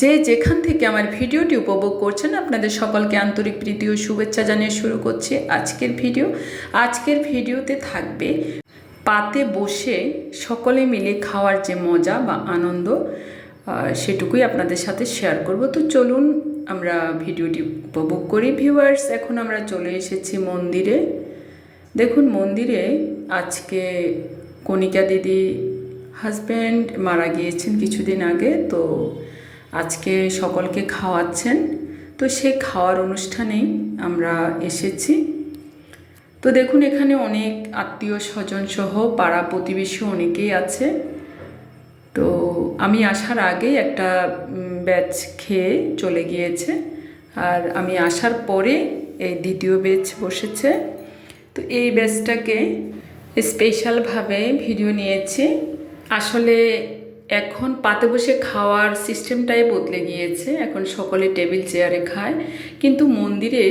যে যেখান থেকে আমার ভিডিওটি উপভোগ করছেন, আপনাদের সকলকে আন্তরিক প্রীতি ও শুভেচ্ছা জানিয়ে শুরু করছি আজকের ভিডিও। আজকের ভিডিওতে থাকবে পাতে বসে সকলে মিলে খাওয়ার যে মজা বা আনন্দ সেটুকুই আপনাদের সাথে শেয়ার করব। তো চলুন আমরা ভিডিওটি উপভোগ করি। ভিউয়ার্স, এখন আমরা চলে এসেছি মন্দিরে। দেখুন, মন্দিরে আজকে কণিকা দিদি হাজব্যান্ড মারা গিয়েছেন কিছুদিন আগে, তো আজকে সকলকে খাওয়াচ্ছেন। তো সে খাওয়ার অনুষ্ঠানেই আমরা এসেছি। তো দেখুন, এখানে অনেক আত্মীয় স্বজন সহ পাড়া প্রতিবেশী অনেকেই আছে। তো আমি আসার আগে একটা ব্যাচ খেয়ে চলে গিয়েছে। আর আমি আসার পরে এই দ্বিতীয় ব্যাচ বসেছে। তো এই ব্যাচটাকে স্পেশালভাবে ভিডিও নিয়েছি। আসলে এখন পাতে বসে খাওয়ার সিস্টেমটাই বদলে গিয়েছে। এখন সকলে টেবিল চেয়ারে খায়। কিন্তু মন্দিরে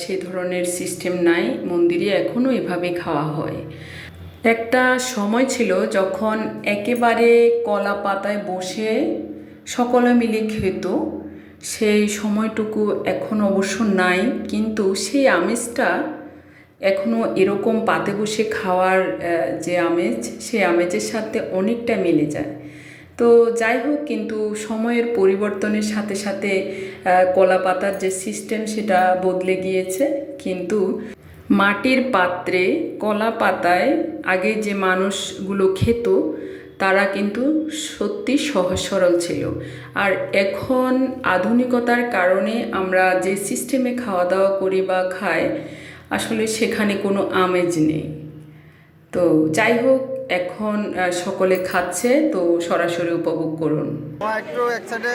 সে ধরনের সিস্টেম নাই। মন্দিরে এখনও এভাবে খাওয়া হয়। একটা সময় ছিল যখন একেবারে কলা পাতায় বসে সকলে মিলে খেত। সেই সময়টুকু এখন অবশ্য নাই। কিন্তু সেই আমেজটা এখনও এরকম পাতে বসে খাওয়ার যে আমেজ সেই আমেজের সাথে অনেকটা মিলে যায়। তো যাই হোক, কিন্তু সময়ের পরিবর্তনের সাথে সাথে কলা পাতার যে সিস্টেম সেটা বদলে গিয়েছে। কিন্তু মাটির পাত্রে কলা পাতায় আগে যে মানুষগুলো খেত, তারা কিন্তু সত্যি সহজ সরল ছিল। আর এখন আধুনিকতার কারণে আমরা যে সিস্টেমে খাওয়া দাওয়া করি বা খাই, আসলে সেখানে কোনো আমেজ নেই। তো যাই হোক এখন সকলে খাচ্ছে তো সরাসরি উপভোগ করুন একটু এক সাইডে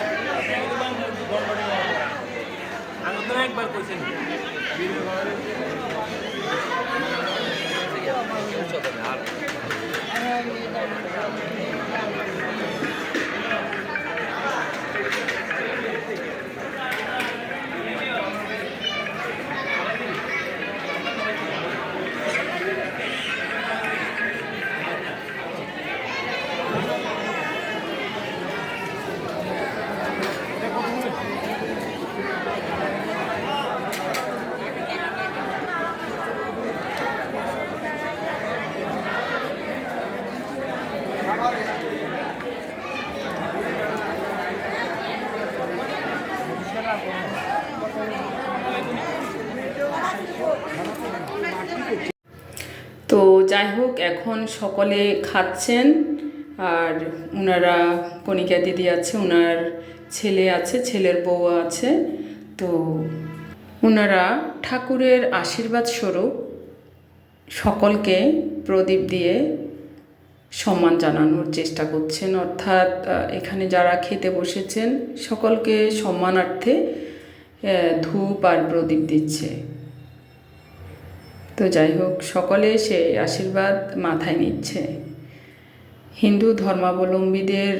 উঠাছে একবার কইছেন তো যাই হোক, এখন সকলে খাচ্ছেন, আর ওনারা কণিকা দিদি আছে ওনার ছেলে আছে, ছেলের বউ আছে। তো ওনারা ঠাকুরের আশীর্বাদ স্বরূপ সকলকে প্রদীপ দিয়ে সম্মান জানানোর চেষ্টা করছেন। অর্থাৎ এখানে যারা খেতে বসেছেন, সকলকে সম্মানার্থে ধূপ আর প্রদীপ দিচ্ছে। তো যাই হোক, সকলে সে আশীর্বাদ মাথায় নিচ্ছে। হিন্দু ধর্মাবলম্বীদের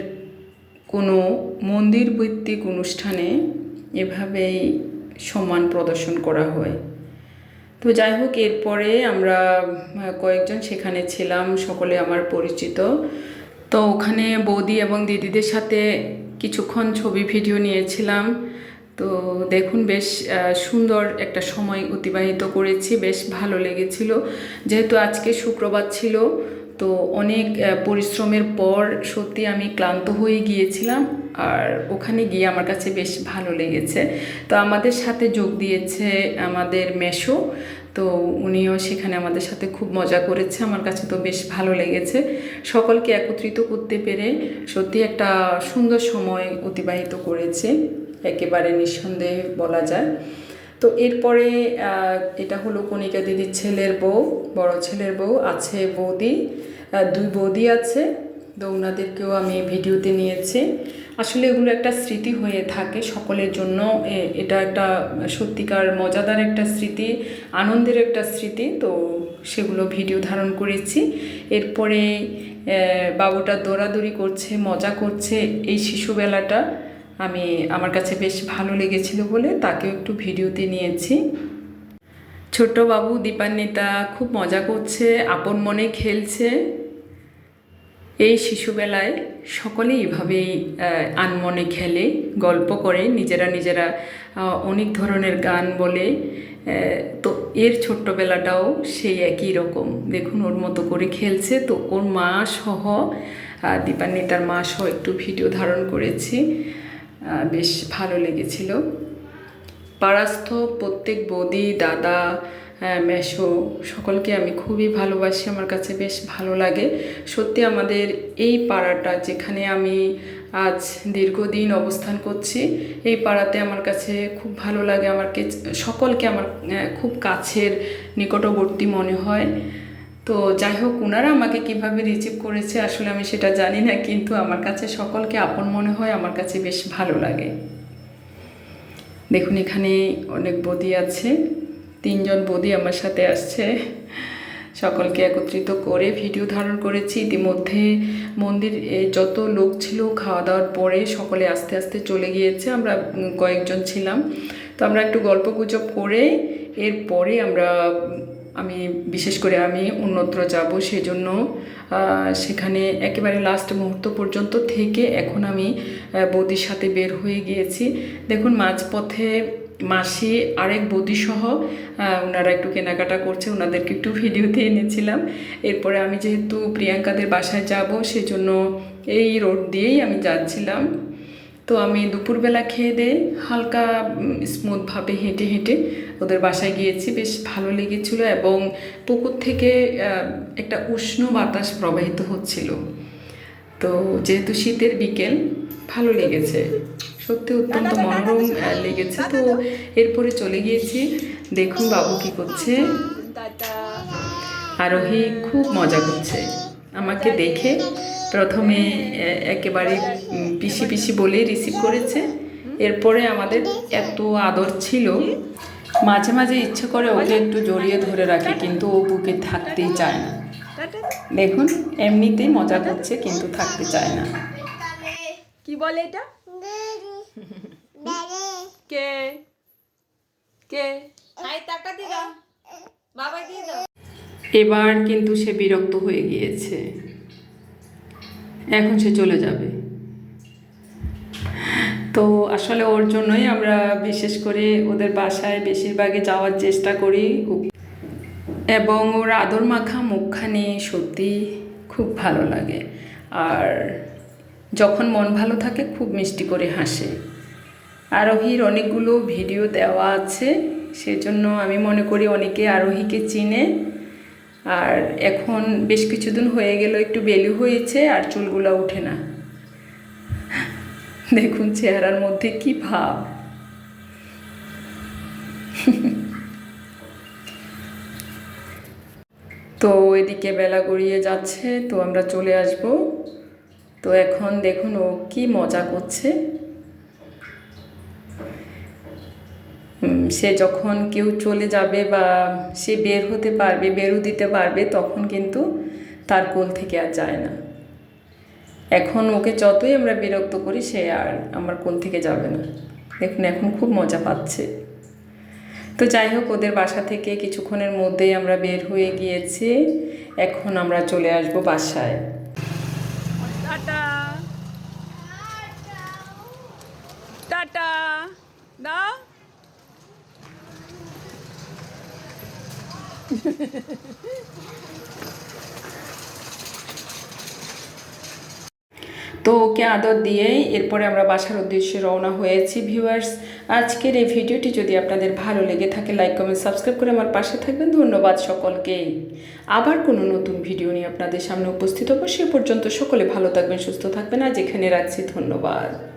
কোনো মন্দির ভিত্তিক অনুষ্ঠানে এভাবেই সম্মান প্রদর্শন করা হয়। তো যাই হোক, এরপরে আমরা কয়েকজন সেখানে ছিলাম, সকলে আমার পরিচিত। তো ওখানে বৌদি এবং দিদিদের সাথে কিছুক্ষণ ছবি, ভিডিও নিয়েছিলাম। তো দেখুন, বেশ সুন্দর একটা সময় অতিবাহিত করেছি, বেশ ভালো লেগেছিল। যেহেতু আজকে শুক্রবার ছিল, তো অনেক পরিশ্রমের পর সত্যি আমি ক্লান্ত হয়ে গিয়েছিলাম, আর ওখানে গিয়ে আমার কাছে বেশ ভালো লেগেছে। তো আমাদের সাথে যোগ দিয়েছে আমাদের মেশো তো উনিও সেখানে আমাদের সাথে খুব মজা করেছে, আমার কাছে তো বেশ ভালো লেগেছে। সকলকে একত্রিত করতে পেরে সত্যি একটা সুন্দর সময় অতিবাহিত করেছে। একেবারে নিঃসন্দেহে বলা যায়। তো এরপরে এটা হলো কণিকা দিদির ছেলের বউ, বড় ছেলের বউ, আছে বৌদি দুই বৌদি আছে। তো ওনাদেরকেও আমি ভিডিওতে নিয়েছি। আসলে এগুলো একটা স্মৃতি হয়ে থাকে সকলের জন্য। এটা একটা সত্যিকার মজাদার একটা স্মৃতি, আনন্দের একটা স্মৃতি। তো সেগুলো ভিডিও ধারণ করেছি। এরপরে বাবুটা দৌড়াদৌড়ি করছে, মজা করছে এই শিশুবেলাটা। আমি আমার কাছে বেশ ভালো লেগেছিল বলে তাকেও একটু ভিডিওতে নিয়েছি। ছোট বাবু দীপান্বিতা খুব মজা করছে, আপন মনে খেলছে। এই শিশুবেলায় সকলেই এভাবেই আনমনে খেলে, গল্প করে, নিজেরা নিজেরা অনেক ধরনের গান বলে। তো এর ছোট্টবেলাটাও সেই একই রকম। দেখুন, ওর মতো করে খেলছে। তো ওর মা সহ দীপান্বিতার মা সহ একটু ভিডিও ধারণ করেছি। বেশ ভালো লেগেছিল। পাড়াস্থ প্রত্যেক বৌদি দাদা আহ, মেসো সকলকে আমি খুবই ভালোবাসি আমার কাছে বেশ ভালো লাগে। সত্যি আমাদের এই পাড়াটা যেখানে আমি আজ দীর্ঘদিন অবস্থান করছি এই পাড়াতে আমার কাছে খুব ভালো লাগে আমাকে সকলকে আমার খুব কাছের নিকটবর্তী মনে হয়। তো যাই হোক ওনারা আমাকে কীভাবে রিসিভ করেছে আসলে আমি সেটা জানি না, কিন্তু আমার কাছে সকলকে আপন মনে হয়, আমার কাছে বেশ ভালো লাগে। দেখুন, এখানে অনেক বদি আছে, তিনজন বদি আমার সাথে আসছে। সকলকে একত্রিত করে ভিডিও ধারণ করেছি। ইতিমধ্যে মন্দির যত লোক ছিল খাওয়া দাওয়ার পরে সকলে আস্তে আস্তে চলে গিয়েছে, আমরা কয়েকজন ছিলাম। তো আমরা একটু গল্প গুজব করে, এরপরে আমরা আমি, বিশেষ করে আমি অন্যত্র যাব সেজন্য সেখানে একেবারে লাস্ট মুহূর্ত পর্যন্ত থেকে এখন আমি বৌদির সাথে বের হয়ে গিয়েছি। দেখুন, মাঝপথে মাসি আরেক বৌদি সহ ওনারা একটু কেনাকাটা করছে ওনাদেরকে একটু ভিডিওতে এনেছিলাম। এরপরে আমি যেহেতু প্রিয়াঙ্কাদের বাসায় যাব, সেজন্য এই রোড দিয়েই আমি যাচ্ছিলাম। তো আমি দুপুরবেলা খেয়ে দিয়ে হালকা স্মুথভাবে হেঁটে হেঁটে ওদের বাসায় গিয়েছি। বেশ ভালো লেগেছিল এবং পুকুর থেকে একটা উষ্ণ বাতাস প্রবাহিত হচ্ছিল। তো যেহেতু শীতের বিকেল ভালো লেগেছে। সত্যি অত্যন্ত মনোরম লেগেছে। তো এরপরে চলে গিয়েছি। দেখুন বাবু কি করছে। আরোহী খুব মজা করছে। আমাকে দেখে প্রথমে একেবারে পিসি পিসি বলে রিসিভ করেছে। এরপরে আমাদের এত আদর ছিল মাঝে মাঝে ইচ্ছে করে ওকে একটু জড়িয়ে ধরে রাখে কিন্তু ও বুকে থাকতেই চায় না। দেখুন এমনিতেই মজা করছে কিন্তু থাকতে চায় না। কি বলে এটা? কে? কে? টাকা দাও। বাবা দিয়ে দাও। এবার কিন্তু সে বিরক্ত হয়ে গিয়েছে। এখন সে চলে যাবে। তো আসলে ওর জন্যই আমরা বিশেষ করে ওদের বাসায় বেশিরভাগই যাওয়ার চেষ্টা করি। এবং ওর আদর মাখা মুখখানি সত্যি খুব ভালো লাগে। আর যখন মন ভালো থাকে খুব মিষ্টি করে হাসে। আরোহীর অনেকগুলো ভিডিও দেওয়া আছে, সেজন্য আমি মনে করি অনেকে আরোহীকে চিনে। আর এখন বেশ কিছুদিন হয়ে গেল, একটু বেলু হয়েছে আর চুলগুলো ওঠে না। দেখুন চেহারার মধ্যে কি ভাব। তো এদিকে বেলা গড়িয়ে যাচ্ছে, তো আমরা চলে আসব। তো এখন দেখুন ও কি মজা করছে। সে যখন কেউ চলে যাবে বা সে বের হতে পারবে, বেরু দিতে পারবে, তখন কিন্তু তার কোল থেকে আর যায় না। এখন ওকে যতই আমরা বিরক্ত করি, সে আর আমার কোল থেকে যাবে না। দেখুন, এখন খুব মজা পাচ্ছে। তো যাই হোক, ওদের বাসা থেকে কিছুক্ষণের মধ্যেই আমরা বের হয়ে গিয়েছি। এখন আমরা চলে আসব বাসায়। তো ওকে আদর দিয়েই এরপরে আমরা বাসার উদ্দেশ্যে রওনা হয়েছি ভিউয়ার্স আজকের এই ভিডিওটি যদি আপনাদের ভালো লেগে থাকে লাইক কমেন্ট সাবস্ক্রাইব করে আমার পাশে থাকবেন। ধন্যবাদ সকলকে। আবার কোনো নতুন ভিডিও নিয়ে আপনাদের সামনে উপস্থিত হব, সে পর্যন্ত সকলে ভালো থাকবেন, সুস্থ থাকবেন। আজ এখানে রাখছি, ধন্যবাদ।